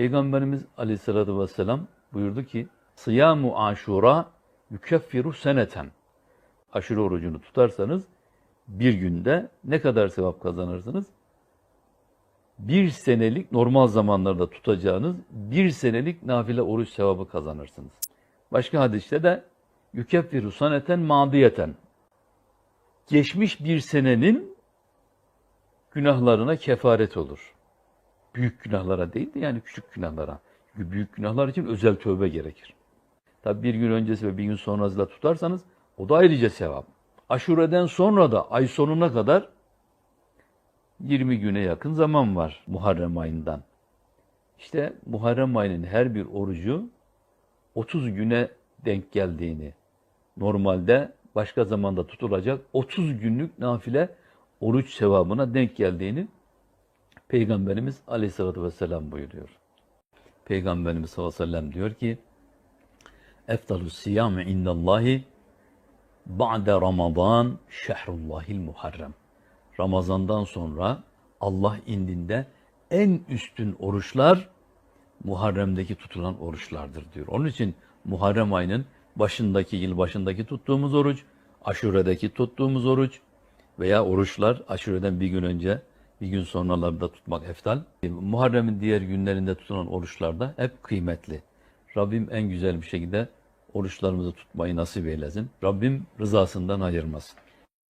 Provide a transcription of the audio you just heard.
Peygamberimiz aleyhissalatü vesselam buyurdu ki Sıyamu aşura yükeffiru seneten. Aşure orucunu tutarsanız bir günde ne kadar sevap kazanırsınız? Bir senelik normal zamanlarda tutacağınız bir senelik nafile oruç sevabı kazanırsınız. Başka hadiste de yükeffiru saneten madiyeten. Geçmiş bir senenin günahlarına kefaret olur. Büyük günahlara değil de yani küçük günahlara. Çünkü büyük günahlar için özel tövbe gerekir. Tabi bir gün öncesi ve bir gün sonrasıyla tutarsanız o da ayrıca sevap. Aşureden sonra da ay sonuna kadar 20 güne yakın zaman var Muharrem ayından. İşte Muharrem ayının her bir orucu 30 güne denk geldiğini, normalde başka zamanda tutulacak 30 günlük nafile oruç sevabına denk geldiğini Peygamberimiz aleyhissalatü vesselam buyuruyor. Peygamberimiz sallallahu aleyhi ve sellem diyor ki Efdalus siyami indallahi ba'de Ramazan şehrullahil muharrem. Ramazandan sonra Allah indinde en üstün oruçlar Muharrem'deki tutulan oruçlardır diyor. Onun için Muharrem ayının başındaki yıl başındaki tuttuğumuz oruç, aşuredeki tuttuğumuz oruç veya oruçlar aşureden bir gün önce bir gün sonralarda tutmak eftal. Muharrem'in diğer günlerinde tutulan oruçlar da hep kıymetli. Rabbim en güzel bir şekilde oruçlarımızı tutmayı nasip eylesin. Rabbim rızasından ayırmasın.